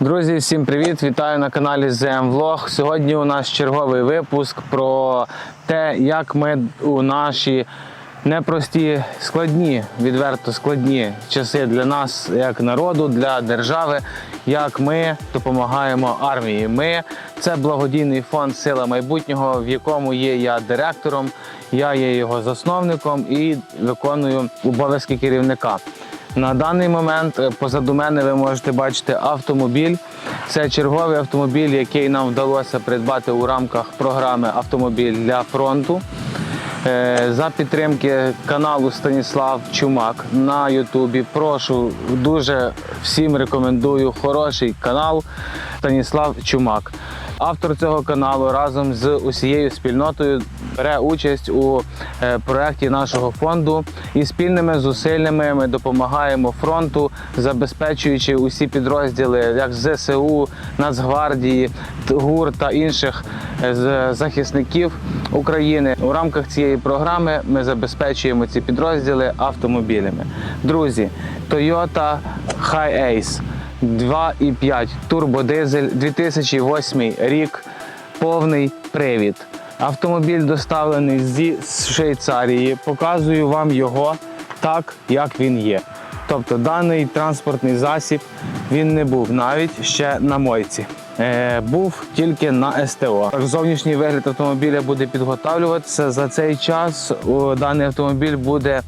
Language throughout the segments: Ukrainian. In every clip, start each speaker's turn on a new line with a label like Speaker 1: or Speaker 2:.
Speaker 1: Друзі, всім привіт! Вітаю на каналі ZM Vlog. Сьогодні у нас черговий випуск про те, як ми у наші непрості складні, відверто складні часи для нас, як народу, для держави, як ми допомагаємо армії. Ми це благодійний фонд Сила майбутнього, в якому є я директором, я є його засновником і виконую обов'язки керівника. На даний момент е, позаду мене ви можете бачити автомобіль. Це черговий автомобіль, який нам вдалося придбати у рамках програми Автомобіль для фронту. Е, За підтримки каналу Станіслав Чумак на Ютубі. Прошу дуже всім рекомендую хороший канал Станіслав Чумак. Автор цього каналу разом з усією спільнотою бере участь у е, проєкті нашого фонду і спільними зусиллями ми допомагаємо фронту, забезпечуючи усі підрозділи, як ЗСУ, Нацгвардії, ГУР та інших е, захисників України. У рамках цієї програми ми забезпечуємо ці підрозділи автомобілями. Друзі, Toyota Hi-Ace 2,5 турбодизель 2008 рік, повний привід. Автомобіль доставлений зі Швейцарії. Показую вам його так, як він є. Тобто даний транспортний засіб він не був навіть ще на мойці. Е, був тільки на СТО. Так, Зовнішній вигляд автомобіля буде підготовлюватися. За цей час даний автомобіль буде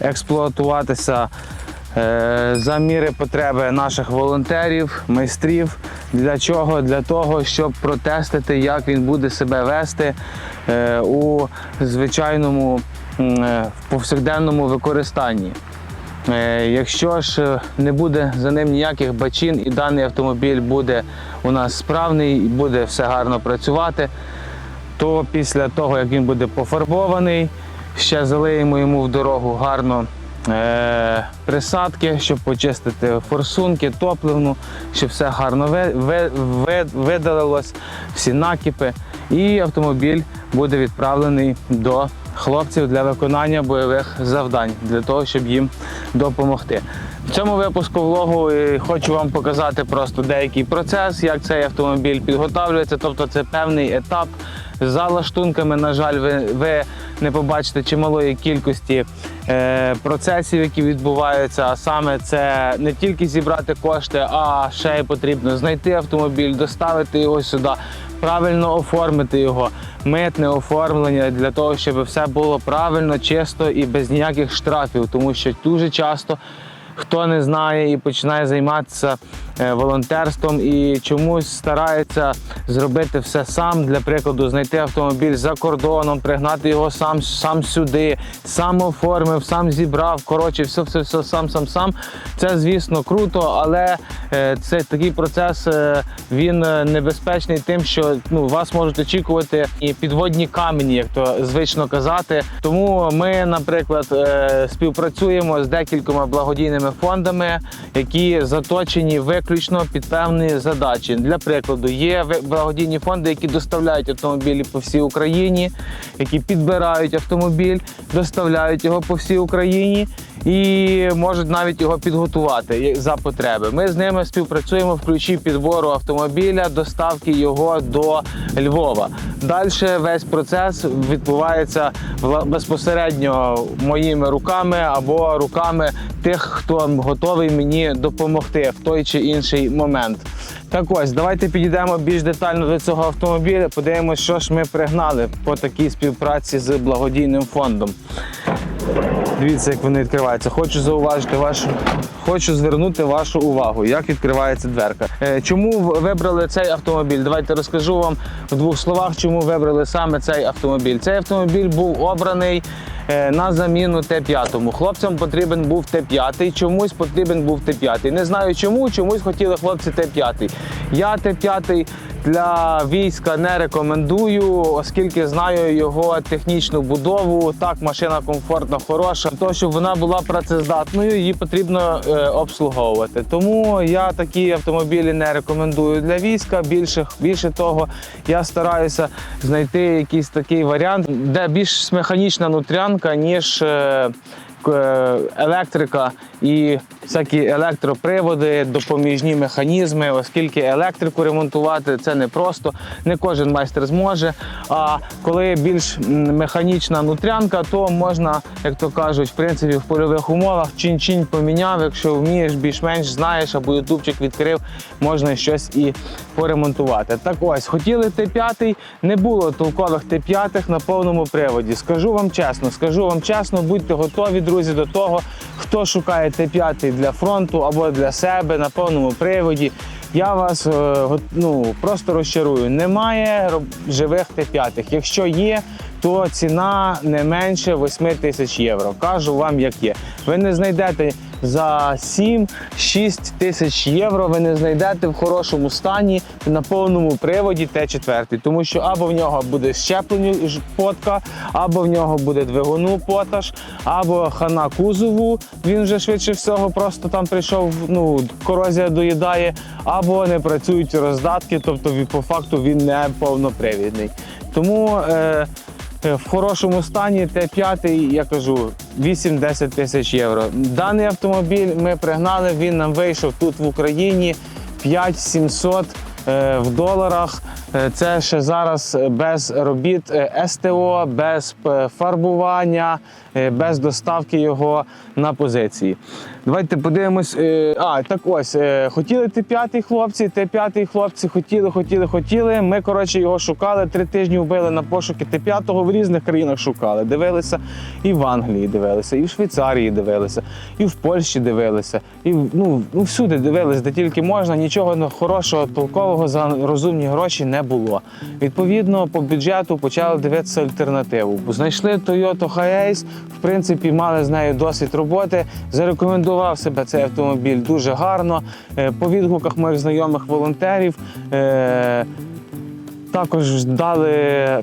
Speaker 1: експлуатуватися за міри потреби наших волонтерів, майстрів. Для чого? Для того, щоб протестити, як він буде себе вести е, у звичайному е, повсякденному використанні. Е, Якщо ж е, не буде за ним ніяких бачин і даний автомобіль буде у нас справний і буде все гарно працювати, то після того, як він буде пофарбований, ще залиємо йому в дорогу гарно е, присадки, щоб почистити форсунки, топливну, щоб все гарно ви, ви, ви, видалилось, всі накипи. І автомобіль буде відправлений до хлопців для виконання бойових завдань, для того, щоб їм допомогти. В цьому випуску влогу е, хочу вам показати просто деякий процес, як цей автомобіль підготовлюється. Тобто це певний етап за лаштунками. На жаль, ви, ви не побачите чималої кількості е, процесів, які відбуваються. А саме це не тільки зібрати кошти, а ще й потрібно знайти автомобіль, доставити його сюди, правильно оформити його, митне оформлення для того, щоб все було правильно, чисто і без ніяких штрафів, тому що дуже часто. Хто не знає і починає займатися волонтерством і чомусь старається зробити все сам. Для прикладу, знайти автомобіль за кордоном, пригнати його сам, сам сюди, сам оформив, сам зібрав. Коротше, все, все, все сам, сам, сам. Це, звісно, круто, але е, це такий процес е, він е, небезпечний тим, що ну, вас можуть очікувати і підводні камені, як то звично казати. Тому ми, наприклад, е, співпрацюємо з декількома благодійними фондами, які заточені виключно під певні задачі. Для прикладу, є благодійні фонди, які доставляють автомобілі по всій Україні, які підбирають автомобіль, доставляють його по всій Україні і можуть навіть його підготувати за потреби. Ми з ними співпрацюємо в ключі підбору автомобіля, доставки його до Львова. Далі весь процес відбувається безпосередньо моїми руками або руками тих, хто готовий мені допомогти в той чи інший момент. Так ось, давайте підійдемо більш детально до цього автомобіля, подивимося, що ж ми пригнали по такій співпраці з благодійним фондом. Дивіться, як вони відкриваються. Хочу зауважити вашу, хочу звернути вашу увагу, як відкривається дверка. Е, Чому вибрали цей автомобіль? Давайте розкажу вам в двох словах, чому вибрали саме цей автомобіль. Цей автомобіль був обраний на заміну Т5. Хлопцям потрібен був Т5, чомусь потрібен був Т5. Не знаю чому, чомусь хотіли хлопці Т5. Я Т5 для війська не рекомендую, оскільки знаю його технічну будову. Так, машина комфортна, хороша. Того, щоб вона була працездатною, її потрібно е, обслуговувати. Тому я такі автомобілі не рекомендую для війська. Більше, більше того, я стараюся знайти якийсь такий варіант, де більш механічна нутрянка, ніж. Е, електрика і всякі електроприводи, допоміжні механізми, оскільки електрику ремонтувати це не просто, не кожен майстер зможе. А коли більш механічна нутрянка, то можна, як то кажуть, в принципі, в польових умовах чин-чинь поміняв. Якщо вмієш, більш-менш знаєш, або ютубчик відкрив, можна щось і поремонтувати. Так ось, хотіли Т5, не було толкових Т5 на повному приводі. Скажу вам чесно, скажу вам чесно, будьте готові, друзі, до того, хто шукає Т5 для фронту або для себе на повному приводі. Я вас е, ну, просто розчарую. Немає живих Т5. Якщо є, то ціна не менше 8 тисяч євро. Кажу вам, як є. Ви не знайдете за 7-6 тисяч євро. Ви не знайдете в хорошому стані на повному приводі Т4. Тому що або в нього буде щеплення потка, або в нього буде двигуну поташ, або хана кузову. Він вже швидше всього просто там прийшов. Ну корозія доїдає, або не працюють роздатки, тобто по факту він не повнопривідний. Тому е, в хорошому стані Т5, я кажу, 8-10 тисяч євро. Даний автомобіль ми пригнали, він нам вийшов тут в Україні 5700 е, в доларах. Е, Це ще зараз е, без робіт е, СТО, без е, фарбування, е, без доставки його на позиції. Давайте подивимось. е, А, так ось, е, хотіли Т5 хлопці, Т5 хлопці хотіли, хотіли, хотіли. Ми, коротше, його шукали. Три тижні вбили на пошуки Т5 в різних країнах шукали. Дивилися і в Англії дивилися, і в Швейцарії дивилися, і в Польщі дивилися, і ну, ну всюди дивилися, де тільки можна. Нічого хорошого, толкового за розумні гроші не було. Відповідно, по бюджету почали дивитися альтернативу. Знайшли Toyota Hiace, в принципі, мали з нею досвід роботи. Зарекомендував себе цей автомобіль дуже гарно. Е, По відгуках моїх знайомих волонтерів. е, також дали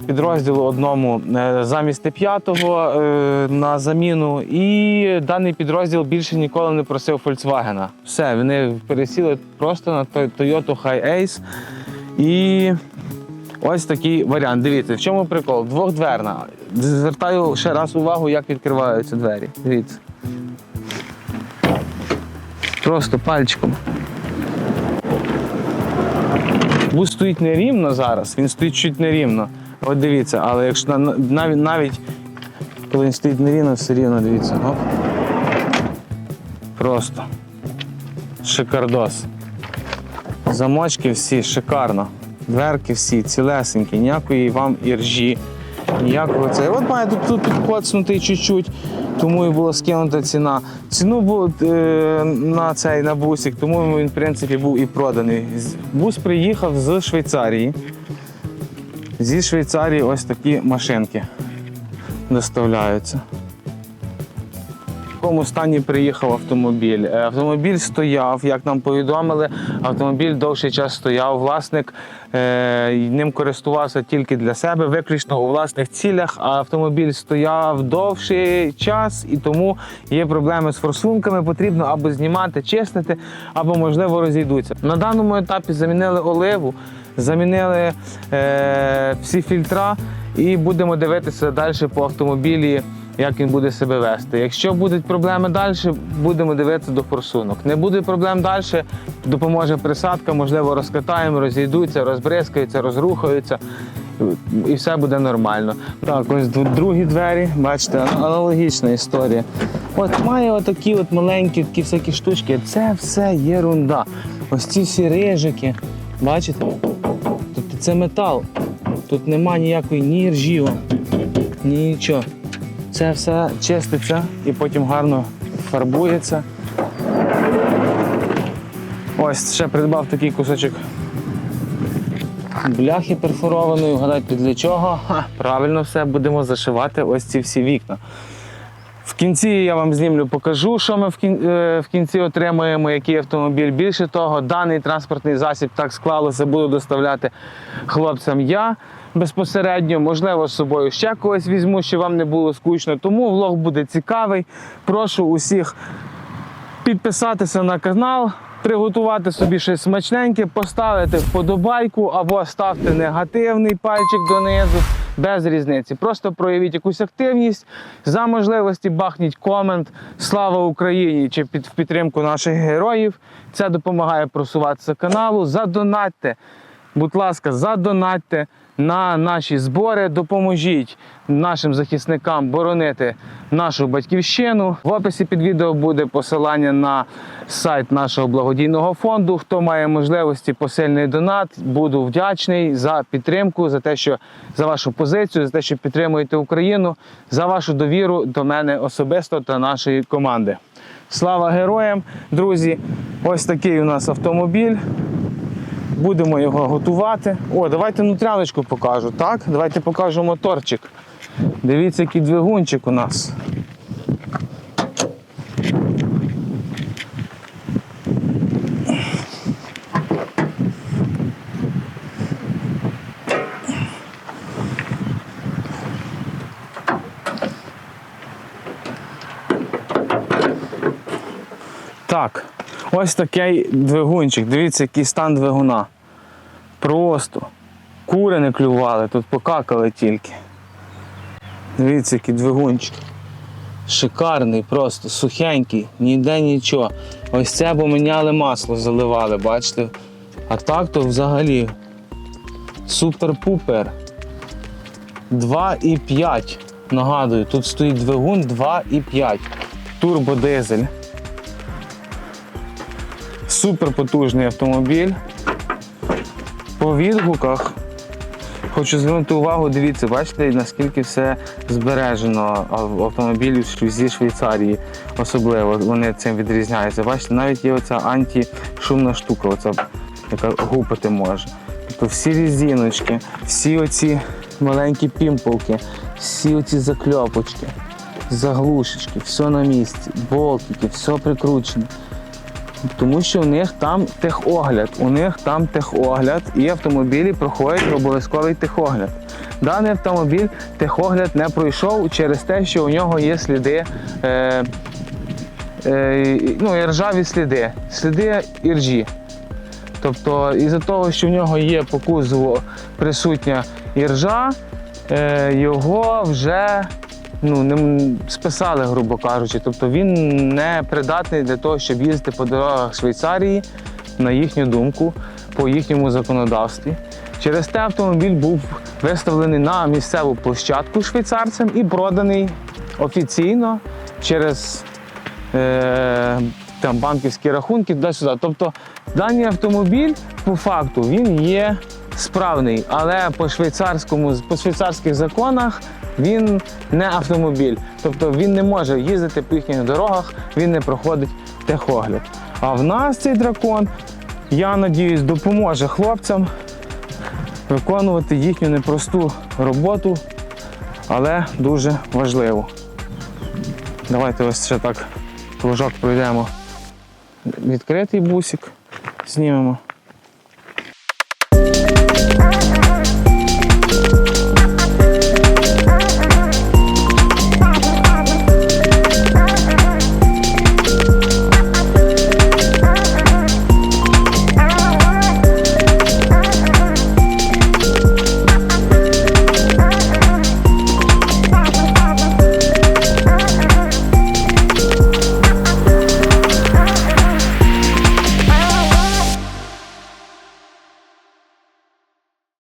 Speaker 1: підрозділу одному е, замість Т5 е, на заміну, і даний підрозділ більше ніколи не просив Volkswagen. Все, вони пересіли просто на Toyota Hi-Ace. І ось такий варіант. Дивіться, в чому прикол? Двохдверна. Звертаю ще раз увагу, як відкриваються двері. Дивіться. Просто пальчиком. Бус стоїть нерівно зараз, він стоїть чуть нерівно. От дивіться, але якщо навіть, навіть коли він стоїть нерівно, все рівно дивіться. Оп. Просто шикардос. Замочки всі шикарно. Дверки всі цілесенькі, ніякої вам іржі, ніякого це. От має тут, тут підкоцнутий чуть-чуть, тому і була скинута ціна. Ціну було е, на цей на бусик, тому він, в принципі, був і проданий. Бус приїхав з Швейцарії. Зі Швейцарії ось такі машинки доставляються. Якому стані приїхав автомобіль. Е, Автомобіль стояв, як нам повідомили, автомобіль довший час стояв. Власник е, ним користувався тільки для себе, виключно у власних цілях. А автомобіль стояв довший час і тому є проблеми з форсунками. Потрібно або знімати, чистити, або можливо розійдуться. На даному етапі замінили оливу, замінили е, всі фільтра і будемо дивитися далі по автомобілі як він буде себе вести. Якщо будуть проблеми далі, будемо дивитися до форсунок. Не буде проблем далі, допоможе присадка, можливо, розкатаємо, розійдуться, розбризкаються, розрухаються. І все буде нормально. Так, ось другі двері, бачите, аналогічна історія. От має отакі от маленькі такі всякі штучки. Це все єрунда. Ось ці всі рижики. Бачите? Тобто це метал. Тут нема ніякої ні ржі, о, ні нічого. Це все чиститься і потім гарно фарбується. Ось ще придбав такий кусочок бляхи перфорованої. Вгадайте для чого? Ха, правильно все, будемо зашивати ось ці всі вікна. В кінці я вам знімлю, покажу, що ми в е, кінці отримуємо, який автомобіль. Більше того, даний транспортний засіб так склалося, буду доставляти хлопцям я безпосередньо. Можливо, з собою ще когось візьму, щоб вам не було скучно. Тому влог буде цікавий. Прошу усіх підписатися на канал, приготувати собі щось смачненьке, поставити вподобайку або ставте негативний пальчик донизу. без різниці. Просто проявіть якусь активність, за можливості бахніть комент Слава Україні чи під в підтримку наших героїв. Це допомагає просуватися каналу. Задонатьте, будь ласка, задонатьте на наші збори. Допоможіть нашим захисникам боронити нашу батьківщину. В описі під відео буде посилання на сайт нашого благодійного фонду. Хто має можливості посильний донат, буду вдячний за підтримку, за те, що за вашу позицію, за те, що підтримуєте Україну, за вашу довіру до мене особисто та нашої команди. Слава героям, друзі! Ось такий у нас автомобіль. Будемо його готувати. О, давайте нутряночку покажу. Так, давайте покажу моторчик. Дивіться, який двигунчик у нас. Так, ось такий двигунчик. Дивіться, який стан двигуна. Просто. Кури не клювали, тут покакали тільки. Дивіться, який двигунчик. Шикарний, просто сухенький, ніде нічого. Ось це поміняли масло, заливали, бачите? А так то взагалі супер-пупер. 2,5. Нагадую, тут стоїть двигун 2,5. Турбодизель. Супер потужний автомобіль. По відгуках хочу звернути увагу, дивіться, бачите, наскільки все збережено ав- автомобілів зі Швейцарії. Особливо вони цим відрізняються. Бачите, навіть є оця антишумна штука, оця, яка гупати може. Тобто всі різиночки, всі оці маленькі пімполки, всі оці закльопочки, заглушечки, все на місці, болтики, все прикручено. Тому що у них там техогляд, у них там техогляд, і автомобілі проходять обов'язковий техогляд. Даний автомобіль техогляд не пройшов через те, що у нього є сліди, е, е, ну, і ржаві сліди, сліди іржі. Тобто, із-за того, що в нього є по кузову присутня іржа, е, його вже ну, не списали, грубо кажучи. Тобто він не придатний для того, щоб їздити по дорогах Швейцарії, на їхню думку, по їхньому законодавстві. Через те автомобіль був виставлений на місцеву площадку швейцарцям і проданий офіційно через е, там, банківські рахунки туди-сюди. Тобто даний автомобіль по факту він є справний, але по швейцарському по швейцарських законах він не автомобіль. Тобто він не може їздити по їхніх дорогах, він не проходить техогляд. А в нас цей дракон, я надіюсь, допоможе хлопцям виконувати їхню непросту роботу, але дуже важливу. Давайте ось ще так кружок пройдемо. Відкритий бусик знімемо.